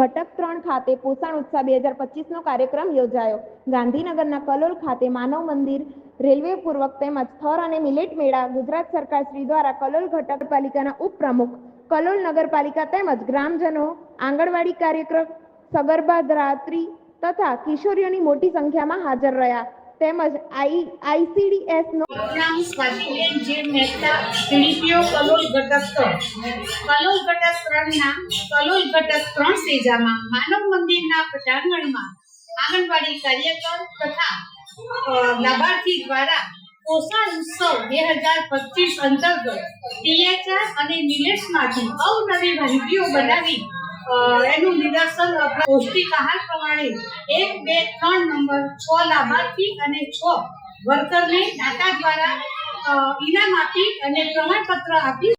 ખાતે પોષણ ઉત્સવ બે હજાર પચીસનો કાર્યક્રમ યોજાયો. ગાંધીનગરના કલોલ ખાતે માનવ મંદિર, રેલવે પૂર્વક તેમજ થર અને મિલેટ મેળા ગુજરાત સરકાર શ્રી દ્વારા કલોલ ઘટક પાલિકાના ઉપપ્રમુખ, કલોલ નગરપાલિકા તેમજ ગ્રામજનો, આંગણવાડી કાર્યક્રમ, સગર્ભા રાત્રિ તથા કિશોરીઓની મોટી સંખ્યામાં હાજર રહ્યા. તેમજ આઈ આઈસીડીએસનો નામ મંદિરના પટાંગણમાં આંગણવાડી કાર્યકર તથા લાભાર્થી દ્વારા પોષણ ઉત્સવ બે હજાર પચીસ અંતર્ગત ટીએચઆર અને મિલેટ્સમાંથી અવનવી વાનગીઓ બનાવી એનું નિદર્શન પૌષ્ટિક આહાર પ્રમાણે એક, બે, ત્રણ નંબર છ લાભાર્થી અને છ વર્કરને ડાટા દ્વારા ઇનામ આપી અને પ્રમાણપત્ર આપી